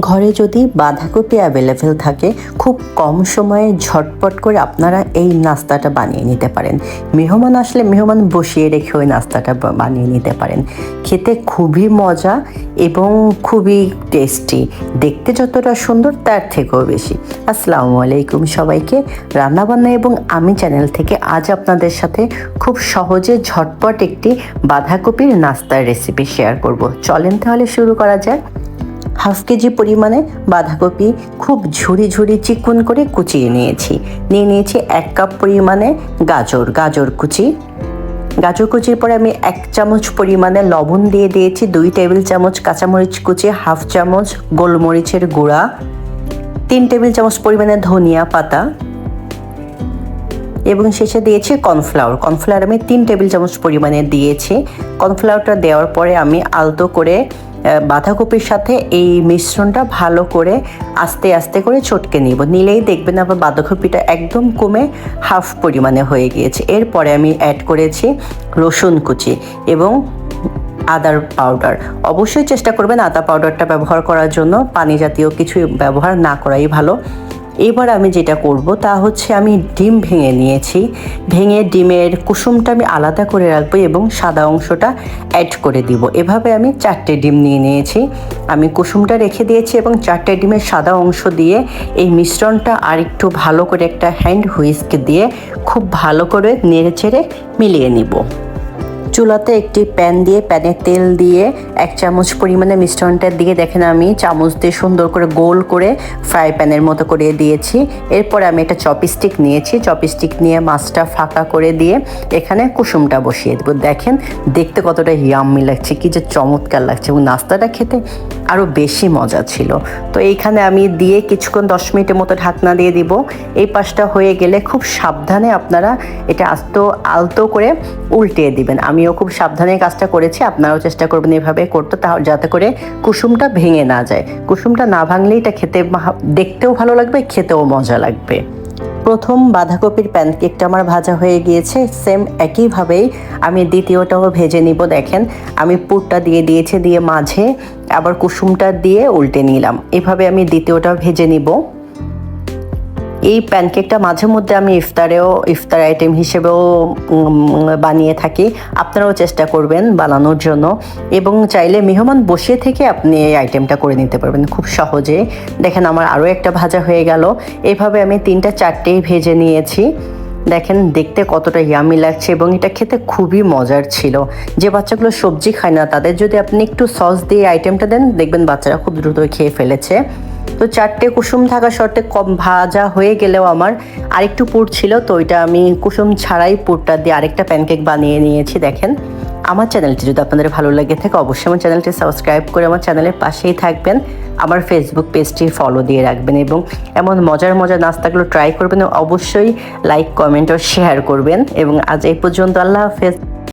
ঘরে যদি বাঁধাকপি অ্যাভেলেবেল থাকে, খুব কম সময়ে ঝটপট করে আপনারা এই নাস্তাটা বানিয়ে নিতে পারেন। মেহমান আসলে মেহমান বসিয়ে রেখে ওই নাস্তাটা বানিয়ে নিতে পারেন। খেতে খুবই মজা এবং খুবই টেস্টি দেখতে যতটা সুন্দর, তার থেকেও বেশি। আসসালামু আলাইকুম সবাইকে। রান্নাবান্না এবং আমি চ্যানেল থেকে আজ আপনাদের সাথে খুব সহজে ঝটপট একটি বাঁধাকপির নাস্তার রেসিপি শেয়ার করব। চলেন তাহলে শুরু করা যাক। হাফ কেজি পরিমাণে বাঁধাকপি খুব ঝুড়ি ঝুড়ি চিকুন করে কুচিয়ে নিয়েছি। নিয়ে নিয়েছি এক কাপ পরিমাণে গাজর গাজর কুচি। গাজর কুচির পরে আমি এক চামচ পরিমাণে লবণ দিয়ে দিয়েছি, দুই টেবিল চামচ কাঁচামরিচ কুচি, হাফ চামচ গোলমরিচের গুঁড়া, তিন টেবিল চামচ পরিমাণে ধনিয়া পাতা এবং শেষে দিয়েছি কর্নফ্লাওয়ার। কর্নফ্লাওয়ার আমি তিন টেবিল চামচ পরিমাণে দিয়েছি। কর্নফ্লাওয়ারটা দেওয়ার পরে আমি আলতো করে বাঁধাকপির সাথে এই মিশ্রণটা ভালো করে আস্তে আস্তে করে চটকে নিব। নিলেই দেখবেন আবার বাঁধাকপিটা একদম কমে হাফ পরিমাণে হয়ে গিয়েছে। এরপরে আমি অ্যাড করেছি রসুন কুচি এবং আদার পাউডার অবশ্যই চেষ্টা করবেন আদা পাউডারটা ব্যবহার করার জন্য। পানি জাতীয় কিছু ব্যবহার না করাই ভালো। এবার আমি যেটা করব তা হচ্ছে আমি ডিম ভেঙে নিয়েছি। ভেঙে ডিমের কুসুমটা আমি আলাদা করে রাখব এবং সাদা অংশটা অ্যাড করে দিব। এভাবে আমি চারটে ডিম নিয়ে নিয়েছি। আমি কুসুমটা রেখে দিয়েছি এবং চারটে ডিমের সাদা অংশ দিয়ে এই মিশ্রণটা আর একটু ভালো করে একটা হ্যান্ড হুইস্ক দিয়ে খুব ভালো করে নেড়ে চেড়ে মিলিয়ে নিব। চুলাতে একটি প্যান দিয়ে, প্যানে তেল দিয়ে এক চামচ পরিমাণে মিশ্রণটা দিয়ে দেখেন আমি চামচ দিয়ে সুন্দর করে গোল করে ফ্রাই প্যানের মতো করে দিয়েছি। এরপরে আমি একটা চপস্টিক নিয়েছি। চপস্টিক নিয়ে মাছটা ফাঁকা করে দিয়ে এখানে কুসুমটা বসিয়ে দেবো। দেখেন দেখতে কতটা ইয়াম্মি লাগছে, কি যে চমৎকার লাগছে এবং নাস্তাটা খেতে আরও বেশি মজা ছিল। তো এইখানে আমি দিয়ে কিছুক্ষণ দশ মিনিটের মতো ঢাকনা দিয়ে দিব। এই পাশটা হয়ে গেলে খুব সাবধানে আপনারা এটা আস্ত, আলতো করে উল্টিয়ে দিবেন। আমিও খুব সাবধানে কাজটা করেছি, আপনারাও চেষ্টা করবেন এভাবে করতে তাহলে যাতে করে কুসুমটা ভেঙে না যায়। কুসুমটা না ভাঙলেই এটা খেতে দেখতেও ভালো লাগবে, খেতেও মজা লাগবে। প্রথম বাঁধাকপির প্যানকেকটা আমার ভাজা হয়ে গিয়েছে, সেম একইভাবেই আমি দ্বিতীয়টাও ভেজে নিব, দেখেন। আমি পুরটা দিয়ে দিয়েছি, দিয়ে মাঝে আবার কুসুমটা দিয়ে উল্টে নিলাম। এভাবে আমি দ্বিতীয়টা ভেজে নিব। এই প্যানকেকটা মাঝে মধ্যে আমি ইফতারেও, ইফতার আইটেম হিসেবেও বানিয়ে থাকি। আপনারাও চেষ্টা করবেন বানানোর জন্য। এবং চাইলে মেহমান বসিয়ে থেকে আপনি এই আইটেমটা করে নিতে পারবেন খুব সহজে। দেখেন আমার আরও একটা ভাজা হয়ে গেল। এভাবে আমি তিনটা চারটেই ভেজে নিয়েছি। দেখেন দেখতে কতটা ইয়ামি লাগছে এবং এটা খেতে খুবই মজার ছিল। যে বাচ্চাগুলো সবজি খায় না, তাদের যদি আপনি একটু সস দিয়ে আইটেমটা দেন, দেখবেন বাচ্চারা খুব দ্রুত খেয়ে ফেলেছে। তো চারটে কুসুম থাকা শর্তে কম ভাজা হয়ে গেলেও আমার আরেকটু পুর ছিল, তো ওইটা আমি কুসুম ছাড়াই পুরটা দিয়ে আরেকটা প্যানকেক বানিয়ে নিয়েছি, দেখেন। আমার চ্যানেলটি যদি আপনাদের ভালো লাগে থাকে, অবশ্যই আমার চ্যানেলটি সাবস্ক্রাইব করে আমার চ্যানেলের পাশেই থাকবেন। আমার ফেসবুক পেজটি ফলো দিয়ে রাখবেন এবং এমন মজার মজার নাস্তাগুলো ট্রাই করবেন, অবশ্যই লাইক কমেন্ট ও শেয়ার করবেন। এবং আজ এই পর্যন্ত আল্লাহ হাফেজ।